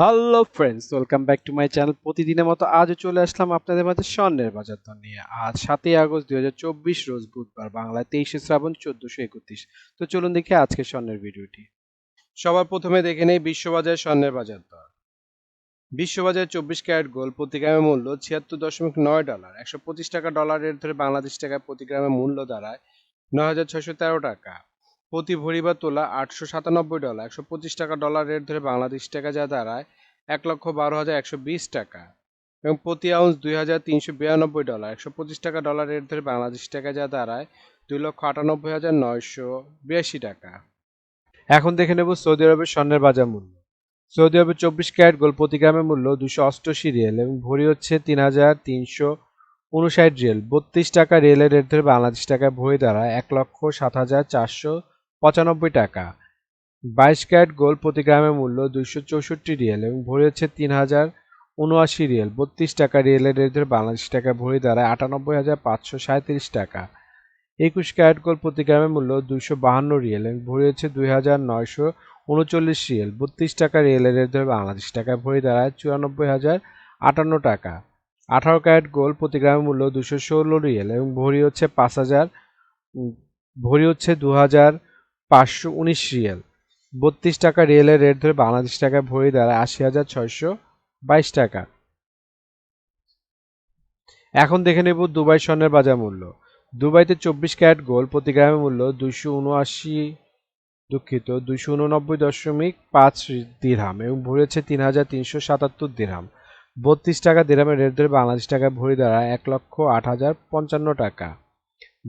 Hello friends welcome back to my channel প্রতিদিনের মতো আজও চলে আসলাম আপনাদের মাঝে স্বর্ণের বাজার দর নিয়ে। আজ সাতই আগস্ট দুই রোজ বুধবার, বাংলায় তেইশে শ্রাবণ চোদ্দশো একত্রিশ। তো চলুন দেখি আজকে স্বর্ণের ভিডিওটি। সবার প্রথমে দেখে নেই বিশ্ববাজার স্বর্ণের বাজার দর। বিশ্ববাজারে চব্বিশ ক্যারেট গোল্ড প্রতি গ্রামের মূল্য ছিয়াত্তর দশমিক নয় ডলার। একশো পঁচিশ টাকা ডলার রেট ধরে বাংলাদেশ টাকায় প্রতি গ্রামের মূল্য দাঁড়ায় নয় হাজার ছশো তেরো টাকা। প্রতি ভরি বা তোলা আটশো সাতানব্বই ডলার, একশো পঁচিশ টাকা ডলার রেট ধরে বাংলাদেশ টাকা যা দাঁড়ায় এক লক্ষ বারো হাজার একশো বিশ টাকা এবং প্রতি আউন্স দুই হাজার তিনশো বিরানব্বই ডলার, একশো পঁচিশ টাকা ডলার রেট ধরে বাংলাদেশ টাকা যা দাঁড়ায় দুই লক্ষ আটানব্বই হাজার নয়শো বিরাশি টাকা। এখন দেখে নেব সৌদি আরবের স্বর্ণের বাজার মূল্য। সৌদি আরবের চব্বিশ ক্যারেট গোল প্রতি গ্রামের মূল্য দুশো অষ্টআশি রিয়েল এবং ভরি হচ্ছে তিন হাজার তিনশো উনষাট রিয়েল। বত্রিশ টাকা রিয়েলের রেট ধরে বাংলাদেশ টাকায় ভরি দাঁড়ায় এক লক্ষ সাত হাজার চারশো পঁচানব্বই টাকা। বাইশ ক্যারেট গোল্ড প্রতি গ্রামের মূল্য দুইশো চৌষট্টি রিয়েল এবং ভরি হচ্ছে তিন হাজার উনআশি রিয়েল। বত্রিশ টাকা রিয়েলের রেট ধরে বাংলাদেশ টাকায় ভরি দাঁড়ায় আটানব্বই হাজার পাঁচশো সাঁত্রিশ টাকা। একুশ ক্যারেট গোল্ড প্রতি গ্রামের মূল্য দুইশো বাহান্ন রিয়েল এবং ভরি হচ্ছে দুই হাজার নয়শো উনচল্লিশ রিয়েল। বত্রিশ টাকা রিয়েলের রেট ধরে বাংলাদেশ টাকায় ভরি দাঁড়ায় চুরানব্বই হাজার আটান্ন টাকা। আঠারো ক্যারেট গোল্ড প্রতি গ্রামের মূল্য দুশো ষোলো রিয়েল এবং ভরি হচ্ছে পাঁচ হাজার, ভরি হচ্ছে দু হাজার পাঁচশো উনিশ রিয়েল। বত্রিশ টাকা রিয়েলের রেট ধরে বাংলাদেশ টাকায় ভরি দাঁড়ায় আশি হাজার ছয়শো বাইশ টাকা। এখন দেখে নেব দুবাই স্বর্ণের বাজার মূল্য। দুবাইতে চব্বিশ ক্যারেট গোল্ড প্রতি গ্রামের মূল্য দুইশো উনআশি দুঃখিত, দুইশো উননব্বই দশমিক পাঁচ দিরহাম এবং ভরেছে তিন হাজার তিনশো সাতাত্তর দিরহাম। বত্রিশ টাকা দিরহামের রেট ধরে বাংলাদেশ টাকায় ভরি দাঁড়ায় এক লক্ষ আট হাজার পঞ্চান্ন টাকা।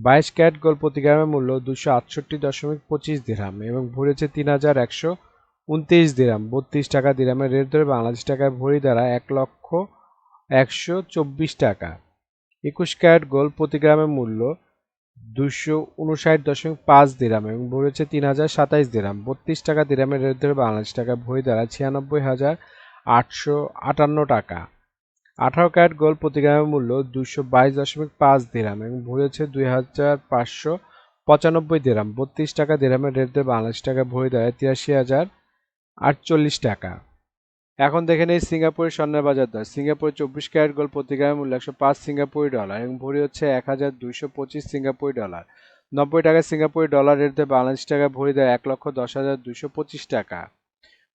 বাইশ ক্যারেট গোল্ড প্রতি গ্রামের মূল্য দুশো আটষট্টি দশমিক পঁচিশ দিরহাম এবং ভরেছে তিন হাজার একশো উনত্রিশ দিরহাম। বত্রিশ টাকা দিরহামের রেট ধরে বাংলাদেশ টাকায় ভরি দ্বারা এক লক্ষ একশো চব্বিশ টাকা। একুশ ক্যারেট গোল্ড প্রতি গ্রামের মূল্য দুশো উনষাট দশমিক পাঁচ দিরাম এবং ভরেছে তিন হাজার সাতাইশ দিরাম বত্রিশ টাকা দিরামের রেট ধরে বাংলাদেশ টাকায় ভরি দ্বারা ছিয়ানব্বই হাজার আটশো আটান্ন টাকা। আঠারো ক্যারেট গোল্ড প্রতি গ্রামের মূল্য দুশো বাইশ দশমিক পাঁচ দিরাম এবং ভরি হচ্ছে দুই হাজার পাঁচশো পঁচানব্বই দিরাম। বত্রিশ টাকা দিরামের রেট ধরে বাংলাদেশ টাকা ভরি দাঁড়ায় তিরাশি হাজার আটচল্লিশ টাকা। এখন দেখে নেই সিঙ্গাপুরের স্বর্ণের বাজার দর। সিঙ্গাপুরে চব্বিশ ক্যারেট গোল্ড প্রতি গ্রামের মূল্য একশো পাঁচ সিঙ্গাপুরি ডলার এবং ভরি হচ্ছে এক হাজার দুইশো পঁচিশ সিঙ্গাপুরি ডলার। নব্বই টাকা সিঙ্গাপুরি ডলার রেট দিয়ে বাংলাদেশ টাকা ভরি দেয় এক লক্ষ দশ হাজার দুশো পঁচিশ টাকা।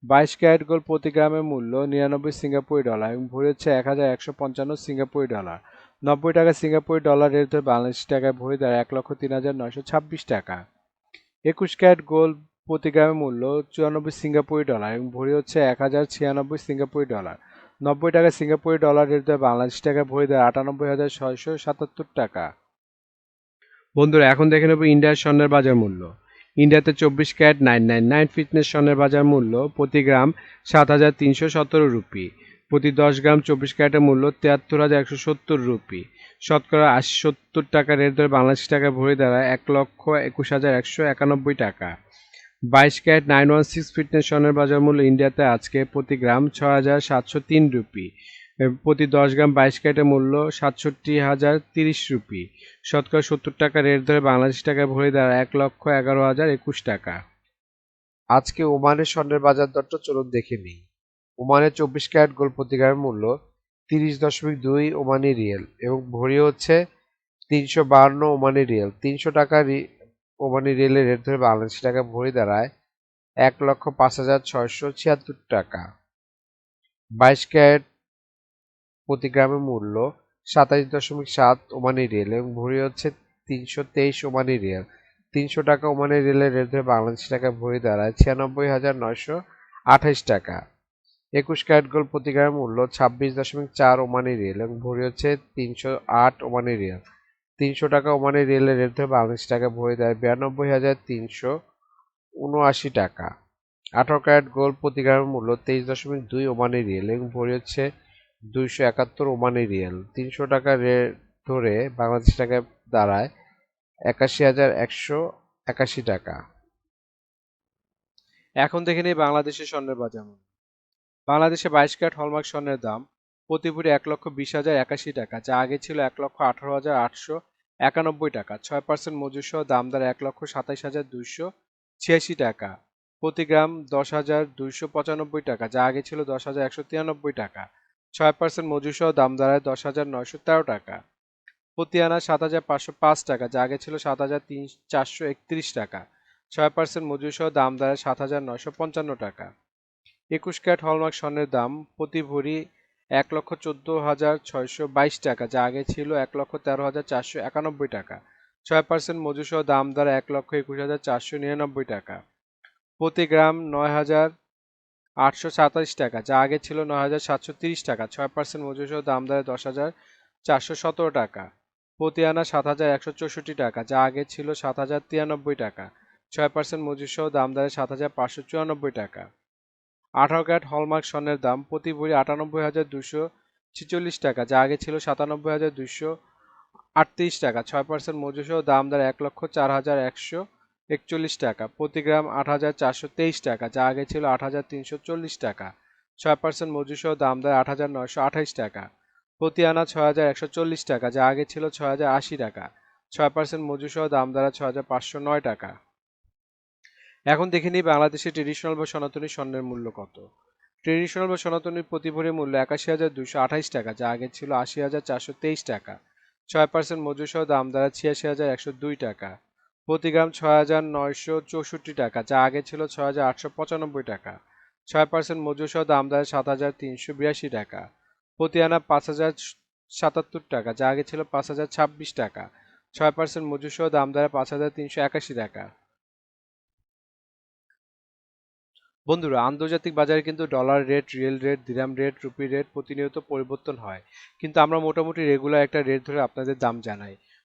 বাইশ ক্যারেট গোল্ড প্রতি গ্রামের মূল্য নিরানব্বই সিঙ্গাপুরি ডলার এবং ভরি হচ্ছে এক হাজার একশো পঞ্চান্ন সিঙ্গাপুরি ডলার। নব্বই টাকা সিঙ্গাপুরি ডলার রেট ধরে বাংলাদেশ টাকায় ভরি দেয় এক লক্ষ তিন হাজার নয়শো ছাব্বিশ টাকা। একুশ ক্যারেট গোল্ড প্রতি গ্রামের মূল্য চুরানব্বই সিঙ্গাপুরি ডলার এবং ভরি হচ্ছে এক হাজার ছিয়ানব্বই সিঙ্গাপুরি ডলার। নব্বই টাকা সিঙ্গাপুরি ডলার রেট ধরে বাংলাদেশ টাকায় ভরি দেয় আটানব্বই হাজার ছয়শো সাতাত্তর টাকা। বন্ধুরা, এখন দেখে নেব ইন্ডিয়ার স্বর্ণের বাজার মূল্য। ইন্ডিয়াতে চব্বিশ carat nine nine nine fitness স্বর্ণের বাজার মূল্য প্রতি গ্রাম সাত হাজার তিনশো সতেরো রুপি। প্রতি দশ গ্রাম চব্বিশ ক্যারেটের মূল্য তিয়াত্তর হাজার একশো সত্তর রুপি। শতকরা আশি সত্তর টাকা রেট ধরে বাংলাদেশ টাকা ভরি দাঁড়ায় এক লক্ষ একুশ হাজার একশো একানব্বই টাকা। বাইশ carat nine one six fitness স্বর্ণের বাজার মূল্য ইন্ডিয়াতে আজকে প্রতি গ্রাম ছ হাজার সাতশো তিন রুপি। প্রতি দশ গ্রাম বাইশ ক্যারেটের মূল্য সাতষট্টি হাজার তিরিশ রুপি। শতকরা সত্তর টাকা রেট ধরে বাংলাদেশ টাকায় ভরে দাঁড়ায় এক লক্ষ এগারো হাজার একুশ টাকা। আজকে ওমানের স্বর্ণের বাজার দরটা চলুন দেখে নিই। ওমানের চব্বিশ ক্যারেট গোল প্রতি গ্রামের মূল্য তিরিশ দশমিক দুই ওমানি রিয়েল এবং ভরি হচ্ছে তিনশো বাহান্ন ওমানি রিয়েল। তিনশো টাকা ওমানি রিয়েলের রেট ধরে বাংলাদেশ টাকা ভরি দাঁড়ায় এক লক্ষ পাঁচ হাজার ছয়শো ছিয়াত্তর টাকা। বাইশ ক্যারেট প্রতি গ্রামের মূল্য সাতাশ দশমিক সাত ওমানি রিয়েল এবং ভরি হচ্ছে তিনশো তেইশ ওমানি রিয়েল। তিনশো টাকা ওমানি রিয়েলের রেট ধরে বাংলাদেশ টাকা ভরি দাঁড়ায় ছিয়ানব্বই হাজার নয়শো আঠাইশ টাকা। একুশ ক্যারেট গোল্ড প্রতি গ্রামের মূল্য ছাব্বিশ দশমিক চার ওমানি রিয়েল এবং ভরি হচ্ছে তিনশো আট ওমানি রিয়েল। তিনশো টাকা ওমানি রিয়েলের রেট ধরে বাংলাদেশ টাকা ভরি দেয় বিরানব্বই হাজার তিনশো উনআশি টাকা। আঠারো ক্যারেট গোল্ড প্রতি গ্রামের মূল্য তেইশ দশমিক দুই ওমানি রিয়েল এবং ভরি হচ্ছে দুইশো একাত্তর ওমানি রিয়েল। তিনশো টাকা রেট ধরে বাংলাদেশ টাকায় দাঁড়ায় একাশি হাজার একশো একাশি টাকা। এখন দেখে নেই বাংলাদেশের স্বর্ণের বাজার মূল্য। বাংলাদেশে বাইশ ক্যারেট হলমার্ক স্বর্ণের দাম প্রতি ভরি এক লক্ষ বিশ হাজার একাশি টাকা, যা আগে ছিল এক লক্ষ আঠারো হাজার আটশো একানব্বই টাকা। ছয় পার্সেন্ট মজুর সহ দাম দাঁড়ায় এক লক্ষ সাতাইশ হাজার দুইশো ছিয়াশি টাকা। প্রতি গ্রাম দশ হাজার দুইশো পঁচানব্বই টাকা, যা আগে ছিল দশ হাজার একশো তিরানব্বই টাকা। ছয় পার্সেন্ট মজুর সহ দাম দাঁড়ায় দশ হাজার নয়শো তেরো টাকা। প্রতি আনা সাত হাজার পাঁচশো পাঁচ টাকা, যা আগে ছিল সাত হাজার তিন চারশো একত্রিশ টাকা। ছয় পার্সেন্ট মজুর সহ দাম দাঁড়ায় সাত হাজার নয়শো পঞ্চান্ন টাকা। একুশ ক্যারেট হলমার্ক স্বর্ণের দাম প্রতি ভরি এক লক্ষ চোদ্দ হাজার ছয়শো বাইশ টাকা, যা আগে ছিল এক লক্ষ তেরো হাজার চারশো একানব্বই টাকা। ছয় পার্সেন্ট মজুর সহ দাম দ্বারা এক লক্ষ একুশ হাজার চারশো নিরানব্বই টাকা। প্রতি গ্রাম নয় হাজার আটশো সাতাশ টাকা, যা আগে ছিল নয় হাজার সাতশো তিরিশ টাকা, ছয় পার্সেন্ট মজুর সহ দাম দ্বারা দশ হাজার চারশো সতেরো টাকা। প্রতি আনা সাত হাজার একশো চৌষট্টি টাকা, যা আগে ছিল সাত হাজার তিরানব্বই টাকা, ছয় পার্সেন্ট মজুর সহ দাম দাঁড়ায় সাত হাজার পাঁচশো চুরানব্বই টাকা। আঠারো ক্যারেট হলমার্ক স্বর্ণের দাম প্রতি ভরি আটানব্বই হাজার দুশো ছিচল্লিশ টাকা, যা আগে ছিল সাতানব্বই হাজার দুশো আটত্রিশ টাকা, ছয় পার্সেন্ট মজুর সহ দাম দাঁড়ায় এক লক্ষ চার হাজার একশো একচল্লিশ টাকা। প্রতি গ্রাম আট হাজার চারশো তেইশ টাকা, যা আগে ছিল আট হাজার তিনশো চল্লিশ টাকা। ছয় পার্সেন্ট মজুর সহ দাম দাঁড়ায় আট হাজার নয়শো আঠাইশ টাকা। প্রতি আনা ছয় হাজার একশো চল্লিশ টাকা, যা আগে ছিল ছয় হাজার আশি টাকা। ছয় পার্সেন্ট মজুর সহ দাম দাঁড়ায় ছয় হাজার পাঁচশো নয় টাকা। এখন দেখে নিই বাংলাদেশে ট্রেডিশনাল বা সনাতনী স্বর্ণের মূল্য কত। ট্রেডিশনাল বা সনাতনীর প্রতি ভরি মূল্য একাশি হাজার দুশো আঠাইশ টাকা, যা আগে ছিল আশি হাজার চারশো তেইশ টাকা। ছয় পার্সেন্ট মজুর সহ দাম দ্বারা ছিয়াশি হাজার একশো দুই টাকা। প্রতি গ্রাম ছয় হাজার নয়শো চৌষট্টি টাকা, যা আগে ছিল ছয় হাজার আটশো পঁচানব্বই টাকা। ছয় পার্সেন্ট মজুর সহ দাম দ্বারা সাত হাজার তিনশো বিরাশি টাকা। প্রতি আনা পাঁচ হাজার সাতাত্তর টাকা, যা আগে ছিল পাঁচ হাজার ছাব্বিশ টাকা। ছয় পার্সেন্ট মজুর সহ দাম দ্বারা পাঁচ হাজার তিনশো একাশি টাকা। বন্ধুরা, আন্তর্জাতিক বাজারে কিন্তু dollar rate, riyal rate, dirham rate, rupee rate প্রতিনিয়ত পরিবর্তন হয়। কিন্তু আমরা মোটামুটি রেগুলার একটা রেট ধরে আপনাদের দাম জানাই।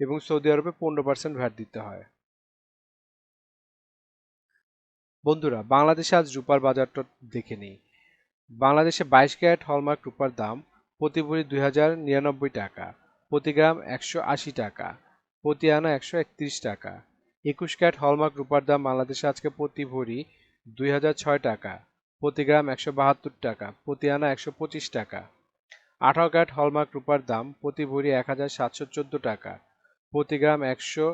এবং সৌদি আরবে পনেরো পার্সেন্ট ভ্যাট দিতে হয়। বন্ধুরা, বাংলাদেশে আজ রূপার বাজারটা দেখে নিই। বাংলাদেশে বাইশ ক্যারেট হলমার্ক রূপার দাম প্রতি ভরি দুই হাজার নিরানব্বই টাকা, প্রতি গ্রাম একশো আশি টাকা, প্রতি আনা একশো একত্রিশ টাকা। একুশ ক্যারেট হলমার্ক রূপার দাম বাংলাদেশে আজকে প্রতি ভরি দুই হাজার ছয় টাকা, প্রতি গ্রাম একশো বাহাত্তর টাকা, প্রতি আনা একশো পঁচিশ টাকা। আঠারো ক্যারেট হলমার্ক রূপার দাম প্রতি ভরি এক হাজার সাতশো চোদ্দ টাকা প্রতি গ্রাম একশো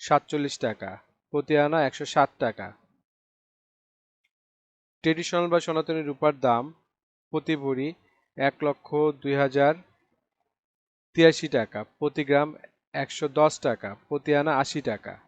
সাতচল্লিশ টাকা, প্রতি আনা একশো ষাট টাকা। ট্রেডিশনাল বা সনাতনী রূপার দাম প্রতি ভরি এক লক্ষ দুই হাজার তিরাশি টাকা, প্রতি গ্রাম একশো দশ টাকা, প্রতি আনা আশি টাকা।